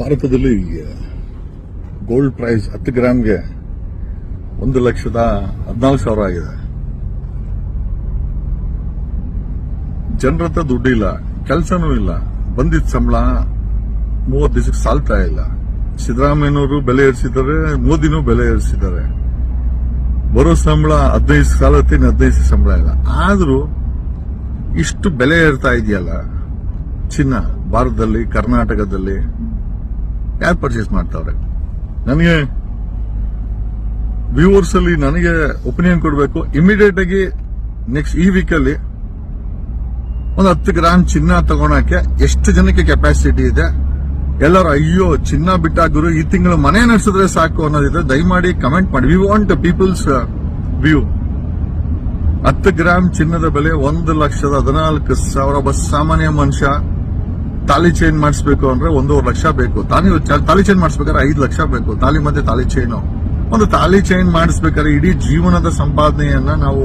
ಭಾರತದಲ್ಲಿ gold price ಹತ್ತು ಗ್ರಾಮ್ಗೆ ಒಂದು ಲಕ್ಷದ ಹದಿನಾಲ್ಕು ಸಾವಿರ ಆಗಿದೆ. ಜನರ ಹತ್ರ ದುಡ್ಡಿಲ್ಲ ಕೆಲಸನೂ ಇಲ್ಲ, ಬಂದಿದ್ದ ಸಂಬಳ ಮೂವತ್ತು ದಿವಸಕ್ಕೆ ಸಾಲ್ತಾ ಇಲ್ಲ. ಸಿದ್ದರಾಮಯ್ಯನವರು ಬೆಲೆ ಏರಿಸಿದ್ದಾರೆ, ಮೋದಿನೂ ಬೆಲೆ ಏರಿಸಿದ್ದಾರೆ. ಬರೋ ಸಂಬಳ ಹದಿನೈದು ಸಾಲ ಇನ್ನು ಹದಿನೈದು ಸಂಬಳ ಇಲ್ಲ. ಆದರೂ ಇಷ್ಟು ಬೆಲೆ ಏರ್ತಾ ಇದೆಯಲ್ಲ, ಚಿನ್ನ, ಭಾರತದಲ್ಲಿ, ಕರ್ನಾಟಕದಲ್ಲಿ ಯಾರು ಪರ್ಚೇಸ್ ಮಾಡ್ತಾವ್ರೆ. ನನಗೆ ವ್ಯೂವರ್ಸ್ ಅಲ್ಲಿ ನನಗೆ ಒಪಿನಿಯನ್ ಕೊಡಬೇಕು. ಇಮಿಡಿಯೇಟ್ ಆಗಿ ನೆಕ್ಸ್ಟ್ ಈ ವೀಕ್ ಅಲ್ಲಿ ಒಂದು ಹತ್ತು ಗ್ರಾಮ್ ಚಿನ್ನ ತಗೊಳಕ್ಕೆ ಎಷ್ಟು ಜನಕ್ಕೆ ಕೆಪಾಸಿಟಿ ಇದೆ, ಎಲ್ಲರೂ ಅಯ್ಯೋ ಚಿನ್ನ ಬಿಟ್ಟಾಗರು ಈ ತಿಂಗಳು ಮನೆ ನಡೆಸಿದ್ರೆ ಸಾಕು ಅನ್ನೋದಿದ್ರೆ ದಯಮಾಡಿ ಕಮೆಂಟ್ ಮಾಡಿ. ವಿ ವಾಂಟ್ ಪೀಪಲ್ಸ್ ವ್ಯೂ ಹತ್ತು ಗ್ರಾಮ್ ಚಿನ್ನದ ಬೆಲೆ ಒಂದು ಲಕ್ಷದ ಹದಿನಾಲ್ಕು ಸಾವಿರ ಒಬ್ಬ ಸಾಮಾನ್ಯ ಮನುಷ್ಯ. ತಾಲಿ ಚೈನ್ ಮಾಡಿಸ್ಬೇಕು ಅಂದ್ರೆ ಒಂದೂವರೆ ಲಕ್ಷ ಬೇಕು. ತಾಲಿ ತಾಲಿ ಚೈನ್ ಮಾಡಿಸ್ಬೇಕಾದ್ರೆ ಐದು ಲಕ್ಷ ಬೇಕು. ತಾಲಿ ಮತ್ತೆ ತಾಲಿ ಚೈನು ಒಂದು ತಾಲಿ ಚೈನ್ ಮಾಡಿಸ್ಬೇಕಾದ್ರೆ ಇಡೀ ಜೀವನದ ಸಂಪಾದನೆಯನ್ನ ನಾವು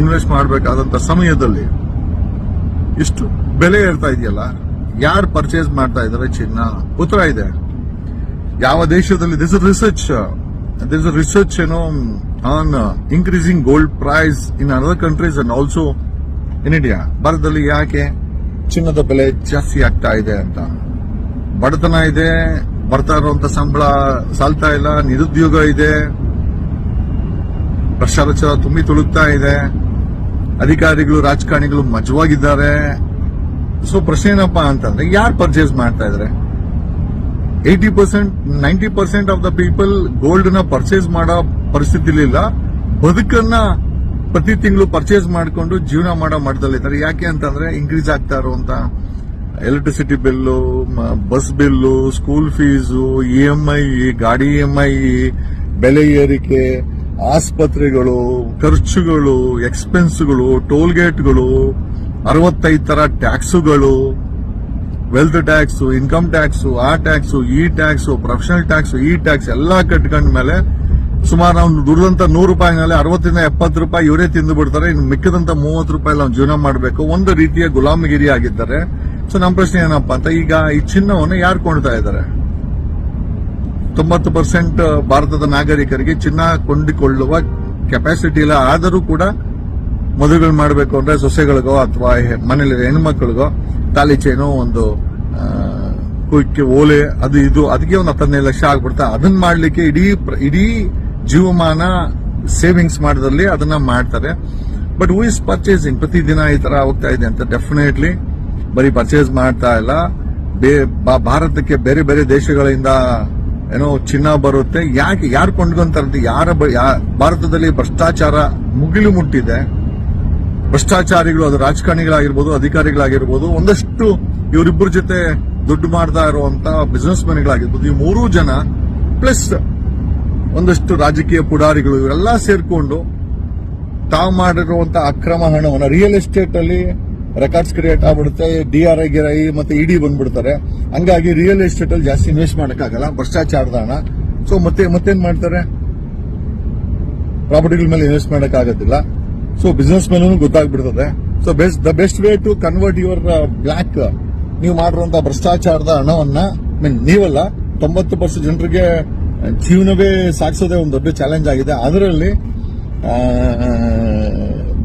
ಇನ್ವೆಸ್ಟ್ ಮಾಡಬೇಕಾದಂತ ಸಮಯದಲ್ಲಿ ಇಷ್ಟು ಬೆಲೆ ಇರ್ತಾ ಇದೆಯಲ್ಲ, ಯಾರು ಪರ್ಚೇಸ್ ಮಾಡ್ತಾ ಇದಾರೆ ಚಿನ್ನ ಉತ್ತರ ಇದೆ. ಯಾವ ದೇಶದಲ್ಲಿ ದಿಸ್ ರಿಸರ್ಚ್ ದಿಸ್ ರಿಸರ್ಚ್ ಏನೋ on increasing gold price in other countries and also in India ಭಾರತದಲ್ಲಿ ಯಾಕೆ? ಚಿನ್ನದ ಬೆಲೆ ಜಾಸ್ತಿ ಆಗ್ತಾ ಇದೆ ಅಂತ. ಬಡತನ ಇದೆ, ಬರ್ತಾ ಇರುವಂತ ಸಂಬಳ ಸಾಲ್ತಾ ಇಲ್ಲ, ನಿರುದ್ಯೋಗ ಇದೆ. ಭ್ರಷ್ಟಾಚಾರ ತುಂಬಿ ತುಳುಕ್ತಾ ಇದೆ. ಅಧಿಕಾರಿಗಳು, ರಾಜಕಾರಣಿಗಳು ಮಜವಾಗಿದ್ದಾರೆ. ಸೊ ಪ್ರಶ್ನೆ ಏನಪ್ಪ ಅಂತಂದ್ರೆ, ಯಾರು ಪರ್ಚೇಸ್ ಮಾಡ್ತಾ ಇದಾರೆ? Eighty percent ninety percent of the people ಗೋಲ್ಡ್ನ purchase ಮಾಡೋ ಪರಿಸ್ಥಿತಿ ಇಲ್ಲ ಬದುಕನ್ನ ಪ್ರತಿ ತಿಂಗಳು ಪರ್ಚೇಸ್ ಮಾಡಿಕೊಂಡು ಜೀವನ ಮಾಡೋ ಮಟ್ಟದಲ್ಲಿದ್ದಾರೆ ಯಾಕೆ ಅಂತಂದ್ರೆ ಇನ್ಕ್ರೀಸ್ ಆಗ್ತಾ ಇರುವಂತ electricity bill bus bill school fees E M I ಗಾಡಿ ಇ ಎಂ ಐ ಬೆಲೆ ಏರಿಕೆ, ಆಸ್ಪತ್ರೆಗಳು, ಖರ್ಚುಗಳು ಎಕ್ಸ್ಪೆನ್ಸ್ಗಳು ಟೋಲ್ ಗೇಟ್ಗಳು ಅರವತ್ತೈದು ತರ ಟ್ಯಾಕ್ಸುಗಳು ವೆಲ್ತ್ ಟ್ಯಾಕ್ಸ್ ಇನ್ಕಮ್ ಟ್ಯಾಕ್ಸ್ ಆ ಟ್ಯಾಕ್ಸ್ ಈ ಟ್ಯಾಕ್ಸ್ ಪ್ರೊಫೆಷನಲ್ ಟ್ಯಾಕ್ಸ್ ಈ ಟ್ಯಾಕ್ಸ್ ಎಲ್ಲಾ ಕಟ್ಕೊಂಡ ಮೇಲೆ ಸುಮಾರು ನಾವು ದುಡಿದಂತ ನೂರು ರೂಪಾಯಿನಲ್ಲಿ ಅರವತ್ತರಿಂದ ಎಪ್ಪತ್ತು ರೂಪಾಯಿ ಇವರೇ ತಿಂದು ಬಿಡ್ತಾರೆ. ಇನ್ನು ಮಿಕ್ಕದಂತ ಮೂವತ್ತು ರೂಪಾಯಿ ನಾವು ಜೀವನ ಮಾಡಬೇಕು. ಒಂದು ರೀತಿಯ ಗುಲಾಮಗಿರಿ ಆಗಿದ್ದಾರೆ. ಸೊ, ನಮ್ಮ ಪ್ರಶ್ನೆ ಏನಪ್ಪ ಅಂತ, ಈಗ ಈ ಚಿನ್ನವನ್ನು ಯಾರು ಕೊಂಡ್ತಾ ಇದ್ದಾರೆ? ತೊಂಬತ್ತು ಪರ್ಸೆಂಟ್ ಭಾರತದ ನಾಗರಿಕರಿಗೆ ಚಿನ್ನ ಕೊಂಡುಕೊಳ್ಳುವ ಕೆಪಾಸಿಟಿ ಇಲ್ಲ. ಆದರೂ ಕೂಡ ಮದುವೆಗಳು ಮಾಡಬೇಕು ಅಂದ್ರೆ ಸೊಸೆಗಳಿಗೋ ಅಥವಾ ಮನೇಲಿ ಹೆಣ್ಮಕ್ಳಿಗೋ ತಾಲಿ ಚೇನು ಒಂದು ಕುಕ್ಕೆ ಓಲೆ, ಅದು ಇದು, ಅದಕ್ಕೆ ಒಂದು ಹತ್ತನೇ ಲಕ್ಷ ಆಗ್ಬಿಡ್ತಾ ಅದನ್ನ ಮಾಡ್ಲಿಕ್ಕೆ ಇಡೀ ಇಡೀ ಜೀವಮಾನ ಸೇವಿಂಗ್ಸ್ ಮಾಡೋದ್ರಲ್ಲಿ ಅದನ್ನ ಮಾಡ್ತಾರೆ. ಬಟ್ ಹೂ ಇಸ್ ಪರ್ಚೇಸಿಂಗ್ ಪ್ರತಿದಿನ ಈ ತರ ಹೋಗ್ತಾ ಇದೆ ಅಂತ ಡೆಫಿನೆಟ್ಲಿ ಬರೀ ಪರ್ಚೇಸ್ ಮಾಡ್ತಾ ಇಲ್ಲ. ಭಾರತಕ್ಕೆ ಬೇರೆ ಬೇರೆ ದೇಶಗಳಿಂದ ಏನೋ ಚಿನ್ನ ಬರುತ್ತೆ. ಯಾಕೆ, ಯಾರು ಕೊಂಡ್ಕೊಂತಾರಂತೆ ಯಾರ ಭಾರತದಲ್ಲಿ ಭ್ರಷ್ಟಾಚಾರ ಮುಗಿಲು ಮುಟ್ಟಿದೆ. ಭ್ರಷ್ಟಾಚಾರಿಗಳು, ಅದು ರಾಜಕಾರಣಿಗಳಾಗಿರ್ಬೋದು, ಅಧಿಕಾರಿಗಳಾಗಿರ್ಬೋದು, ಒಂದಷ್ಟು ಇವರಿಬ್ಬರ ಜೊತೆ ದುಡ್ಡು ಮಾಡ್ತಾ ಇರುವಂತ ಬಿಸ್ನೆಸ್ ಮ್ಯಾನ್ಗಳಾಗಿರ್ಬೋದು ಈ ಮೂರೂ ಜನ ಪ್ಲಸ್ ಒಂದಷ್ಟು ರಾಜಕೀಯ ಪುಡಾರಿಗಳು ಇವರೆಲ್ಲ ಸೇರ್ಕೊಂಡು ತಾವು ಮಾಡಿರುವಂತಹ ಅಕ್ರಮ ಹಣವನ್ನು ರಿಯಲ್ ಎಸ್ಟೇಟ್ ಅಲ್ಲಿ ರೆಕಾರ್ಡ್ಸ್ ಕ್ರಿಯೇಟ್ ಆಗ್ಬಿಡುತ್ತೆ ಡಿ ಆರ್ ಐ ಗಿರೈ ಮತ್ತೆ ಇಡಿ ಬಂದ್ಬಿಡ್ತಾರೆ. ಹಂಗಾಗಿ ರಿಯಲ್ ಎಸ್ಟೇಟ್ ಅಲ್ಲಿ ಜಾಸ್ತಿ ಇನ್ವೆಸ್ಟ್ ಮಾಡೋಕ್ಕಾಗಲ್ಲ, ಭ್ರಷ್ಟಾಚಾರದ ಹಣ. ಸೊ ಮತ್ತೆ ಮತ್ತೇನ್ ಮಾಡ್ತಾರೆ? ಪ್ರಾಪರ್ಟಿಗಳ ಮೇಲೆ ಇನ್ವೆಸ್ಟ್ ಮಾಡೋಕ್ಕಾಗೋದಿಲ್ಲ ಸೊ ಬಿಸ್ನೆಸ್ ಮೇಲೂ ಗೊತ್ತಾಗ್ಬಿಡ್ತದೆ. So best the best way to convert your black ನೀವು ಮಾಡಿರುವಂತಹ ಭ್ರಷ್ಟಾಚಾರದ ಹಣವನ್ನ ಮೀನ್ ನೀವಲ್ಲ, ತೊಂಬತ್ತು ಪರ್ಸೆಂಟ್ ಜನರಿಗೆ ಜೀವನವೇ ಸಾಗಿಸೋದೇ ಒಂದು ದೊಡ್ಡ ಚಾಲೆಂಜ್ ಆಗಿದೆ. ಅದರಲ್ಲಿ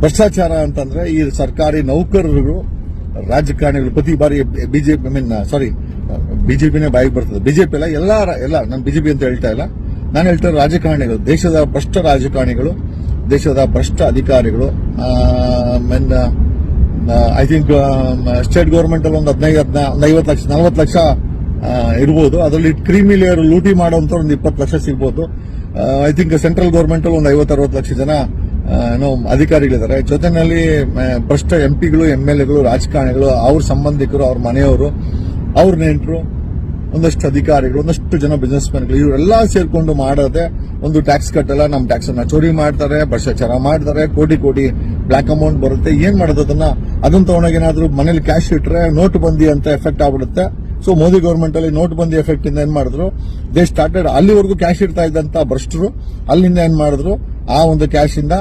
ಭ್ರಷ್ಟಾಚಾರ ಅಂತಂದ್ರೆ ಈ ಸರ್ಕಾರಿ ನೌಕರರು, ರಾಜಕಾರಣಿಗಳು, ಪ್ರತಿ ಬಾರಿ ಬಿಜೆಪಿ ಮೀನ್ ಸಾರಿ ಬಿಜೆಪಿನೇ ಬಾಯಿಗೆ ಬರ್ತದೆ. ಬಿಜೆಪಿ ಎಲ್ಲ ಎಲ್ಲ ಎಲ್ಲ, ನಾನು ಬಿಜೆಪಿ ಅಂತ ಹೇಳ್ತಾ ಇಲ್ಲ. ನಾನು ಹೇಳ್ತಾ ರಾಜಕಾರಣಿಗಳು. ದೇಶದ ಭ್ರಷ್ಟ ರಾಜಕಾರಣಿಗಳು, ದೇಶದ ಭ್ರಷ್ಟ ಅಧಿಕಾರಿಗಳು mean I think state government ಅಲ್ಲಿ ಒಂದು ಹದಿನೈದು ಒಂದು ಐವತ್ತು ಲಕ್ಷ, ನಲವತ್ತು ಲಕ್ಷ ಇರ್ಬೋದು. ಅದರಲ್ಲಿ ಕ್ರೀಮಿ ಲೇಯರ್ ಲೂಟಿ ಮಾಡುವಂತ ಒಂದು ಇಪ್ಪತ್ತು ಲಕ್ಷ ಸಿಗ್ಬೋದು. ಐ ಥಿಂಕ್ ಸೆಂಟ್ರಲ್ ಗೌರ್ಮೆಂಟ್ ಒಂದು ಐವತ್ತು ಅರವತ್ತು ಲಕ್ಷ ಜನ ಏನೋ ಅಧಿಕಾರಿಗಳಿದ್ದಾರೆ. ಜೊತೆನಲ್ಲಿ ಭ್ರಷ್ಟ ಎಂ ಪಿಗಳು ಎಂ ಎಲ್ ಎಗಳು ರಾಜಕಾರಣಿಗಳು, ಅವ್ರ ಸಂಬಂಧಿಕರು, ಅವ್ರ ಮನೆಯವರು, ಅವ್ರ ನೆಂಟರು, ಒಂದಷ್ಟು ಅಧಿಕಾರಿಗಳು, ಒಂದಷ್ಟು ಜನ ಬಿಸ್ನೆಸ್ ಮ್ಯಾನ್ಗಳು ಇವರೆಲ್ಲ ಸೇರ್ಕೊಂಡು ಮಾಡೋದೆ ಒಂದು ಟ್ಯಾಕ್ಸ್ ಕಟ್ಟಲ್ಲ ನಮ್ಮ ಟ್ಯಾಕ್ಸ್ ಅನ್ನ ಚೋರಿ ಮಾಡ್ತಾರೆ, ಭ್ರಷ್ಟಾಚಾರ ಮಾಡ್ತಾರೆ, ಕೋಟಿ ಕೋಟಿ ಬ್ಲಾಕ್ ಅಮೌಂಟ್ ಬರುತ್ತೆ. ಏನ್ ಮಾಡೋದು ಅದನ್ನ? ಅದನ್ನ ತಗೊಂಡಾಗ ಏನಾದ್ರೂ ಮನೇಲಿ ಕ್ಯಾಶ್ ಇಟ್ರೆ ನೋಟ್ ಬಂದಿ ಅಂತ ಎಫೆಕ್ಟ್ ಆಗ್ಬಿಡುತ್ತೆ. ಸೊ ಮೋದಿ ಗವರ್ಮೆಂಟ್ ಅಲ್ಲಿ ನೋಟ್ ಬಂದಿ ಎಫೆಕ್ಟ್ ಇಂದ ಏನ್ ಮಾಡಿದ್ರು? ದೇ ಸ್ಟಾರ್ಟೆಡ್ ಅಲ್ಲಿವರೆಗೂ ಕ್ಯಾಶ್ ಇಡ್ತಾ ಇದ್ದಂತ ಭ್ರಷ್ಟರು ಅಲ್ಲಿಂದ ಏನ್ ಮಾಡಿದ್ರು? ಆ ಒಂದು ಕ್ಯಾಶ್ ಇಂದ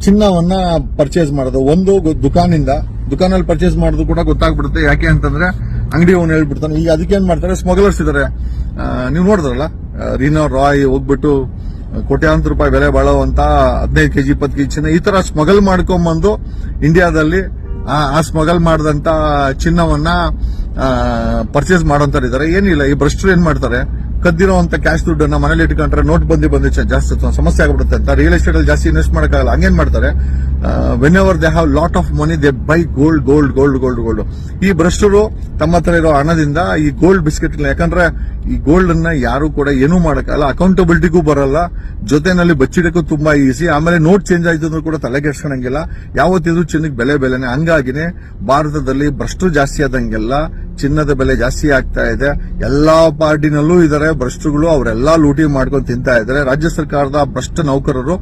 ಚಿನ್ನವನ್ನ ಪರ್ಚೇಸ್ ಮಾಡೋದು ಒಂದು ದುಕಾನಿಂದ. ದುಕಾನಲ್ಲಿ ಪರ್ಚೇಸ್ ಮಾಡೋದು ಕೂಡ ಗೊತ್ತಾಗ್ಬಿಡುತ್ತೆ. ಯಾಕೆ ಅಂತಂದ್ರೆ, ಅಂಗಡಿ ಅವನು ಹೇಳ್ಬಿಡ್ತಾನೆ. ಈಗ ಅದಕ್ಕೆ ಏನ್ ಮಾಡ್ತಾರೆ? ಸ್ಮಗ್ಲರ್ಸ್ ಇದಾರೆ. ನೀವು ನೋಡಿದ್ರಲ್ಲ? ರೀನೋ, ರಾಯ್ ಹೋಗ್ಬಿಟ್ಟು ಕೋಟ್ಯಾಂತರ ರೂಪಾಯಿ ಬೆಲೆ ಬಾಳುವಂತ ಹದಿನೈದು ಕೆಜಿ, ಇಪ್ಪತ್ತು ಕೆಜಿ ಚಿನ್ನ ಈ ತರ ಸ್ಮಗಲ್ ಮಾಡ್ಕೊಂಬಂದು ಇಂಡಿಯಾದಲ್ಲಿ ಆ ಸ್ಮಗಲ್ ಮಾಡಿದಂತ ಚಿನ್ನವನ್ನ ಪರ್ಚೇಸ್ ಮಾಡೋಂತಾರೆ ಏನಿಲ್ಲ ಈ ಭ್ರಷ್ಟರು ಏನ್ ಮಾಡ್ತಾರೆ? ಕದ್ದಿರೋಂತ ಕ್ಯಾಶ್ ದುಡ್ಡನ್ನ ಮನೇಲಿ ಇಟ್ಕೊಂಡ್ರೆ ನೋಟ್ ಬಂದಿ ಬಂದು ಜಾಸ್ತಿ ಸಮಸ್ಯೆ ಆಗ್ಬಿಡುತ್ತೆ ಅಂತ ರಿಯಲ್ ಎಸ್ಟೇಟ್ ಅಲ್ಲಿ ಜಾಸ್ತಿ ಇನ್ವೆಸ್ಟ್ ಮಾಡಕ್ಕಾಗಲ್ಲ. ಹಂಗೇನ್ ಮಾಡ್ತಾರೆ? Whenever they have lot of money they buy gold gold gold gold gold ಈ ಭ್ರಷ್ಟರು ತಮ್ಮ ಹತ್ರ ಇರೋ ಹಣದಿಂದ ಈ ಗೋಲ್ಡ್ ಬಿಸ್ಕೆಟ್ ಯಾಕಂದ್ರೆ ಈ ಗೋಲ್ಡ್ ಅನ್ನ ಯಾರು ಕೂಡ ಏನೂ ಮಾಡಕ್ಕಲ್ಲ ಅಕೌಂಟಬಿಲಿಟಿಗೂ ಬರಲ್ಲ. ಜೊತೆನಲ್ಲಿ ಬಚ್ಚಿಡಕ್ಕೂ ತುಂಬಾ ಈಸಿ ಆಮೇಲೆ ನೋಟ್ ಚೇಂಜ್ ಆಯ್ತು ಅಂದ್ರೂ ಕೂಡ ತಲೆ ಕೆಡ್ಸ್ಕೊಳಂಗಿಲ್ಲ ಯಾವತ್ತಿದ್ರು ಚಿನ್ನಕ್ಕೆ ಬೆಲೆ ಬೆಲೆನೆ. ಹಂಗಾಗಿನೇ ಭಾರತದಲ್ಲಿ ಭ್ರಷ್ಟರು ಜಾಸ್ತಿ ಆದಂಗೆಲ್ಲ ಚಿನ್ನದ ಬೆಲೆ ಜಾಸ್ತಿ ಆಗ್ತಾ ಇದೆ. ಎಲ್ಲಾ ಪಾರ್ಟಿನಲ್ಲೂ ಇದಾರೆ, ಭ್ರಷ್ಟರುಗಳು ಅವರೆಲ್ಲಾ ಲೂಟಿ ಮಾಡ್ಕೊಂಡು ತಿಂತಾ ಇದ್ದಾರೆ ರಾಜ್ಯ ಸರ್ಕಾರದ ಭ್ರಷ್ಟ ನೌಕರರು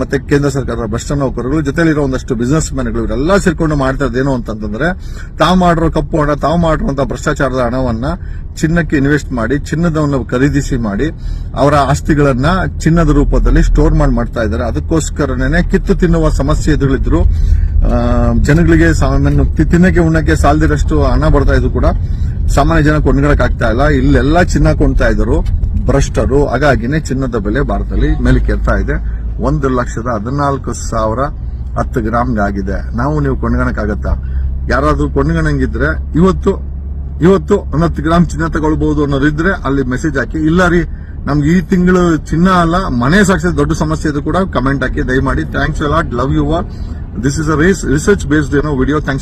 ಮತ್ತೆ ಕೇಂದ್ರ ಸರ್ಕಾರದ ಭ್ರಷ್ಟ ನೌಕರರು, ಜೊತೆಲಿರೋ ಒಂದಷ್ಟು ಬಿಸ್ನೆಸ್ ಮ್ಯಾನ್ಗಳು ಇವರೆಲ್ಲ ಸೇರ್ಕೊಂಡು ಮಾಡ್ತಾ ಇದ್ದೇನು ಅಂತಂದ್ರೆ ತಾವು ಮಾಡಿರೋ ಕಪ್ಪು ಹಣ, ತಾವು ಮಾಡಿರುವಂತಹ ಭ್ರಷ್ಟಾಚಾರದ ಹಣವನ್ನ ಚಿನ್ನಕ್ಕೆ ಇನ್ವೆಸ್ಟ್ ಮಾಡಿ, ಚಿನ್ನದವನ್ನು ಖರೀದಿಸಿ ಮಾಡಿ, ಅವರ ಆಸ್ತಿಗಳನ್ನ ಚಿನ್ನದ ರೂಪದಲ್ಲಿ ಸ್ಟೋರ್ ಮಾಡಿ ಮಾಡ್ತಾ ಇದ್ದಾರೆ ಅದಕ್ಕೋಸ್ಕರನೇ ಕಿತ್ತು ತಿನ್ನುವ ಸಮಸ್ಯೆ ಎದುರಿದ್ರು ಜನಗಳಿಗೆ ತಿನ್ನಕ್ಕೆ ಉಣ್ಣಕ್ಕೆ ಸಾಲದಿರಷ್ಟು ಹಣ ಬರ್ತಾ ಇದ್ರು ಕೂಡ ಸಾಮಾನ್ಯ ಜನ ಕೊಂಡ್ಕೊಳಕ್ ಆಗ್ತಾ ಇಲ್ಲ. ಇಲ್ಲೆಲ್ಲ ಚಿನ್ನ ಕೊಂಡ್ತಾ ಇದ್ರು ಭ್ರಷ್ಟರು. ಹಾಗಾಗಿನೇ ಚಿನ್ನದ ಬೆಲೆ ಭಾರತದಲ್ಲಿ ಮೇಲಕ್ಕೇರ್ತಾ ಇದೆ. ಒಂದು ಲಕ್ಷದ ಹದಿನಾಲ್ಕು ಸಾವಿರ ಹತ್ತು ಗ್ರಾಮ್ಗೆ ಆಗಿದೆ. ನಾವು ನೀವು ಕೊಂಡ್ಕೊಳಕ್ಕಾಗತ್ತಾ ಯಾರಾದ್ರೂ ಕೊಂಡ್ಕೊಂಡಂಗಿದ್ರೆ ಇವತ್ತು ಇವತ್ತು ಒಂದತ್ತು ಗ್ರಾಮ್ ಚಿನ್ನ ತಗೊಳ್ಬಹುದು ಅನ್ನೋದಿದ್ರೆ ಅಲ್ಲಿ ಮೆಸೇಜ್ ಹಾಕಿ, ಇಲ್ಲ ರೀ, ನಮ್ಗೆ ಈ ತಿಂಗಳು ಚಿನ್ನ ಅಲ್ಲ, ಮನೆ ಸಾಕ್ಷಿ ದೊಡ್ಡ ಸಮಸ್ಯೆ ಇದು ಕೂಡ ಕಮೆಂಟ್ ಹಾಕಿ, ದಯಮಾಡಿ thanks a lot love you this is a research based ಏನೋ ವಿಡಿಯೋ ಥ್ಯಾಂಕ್ಸ್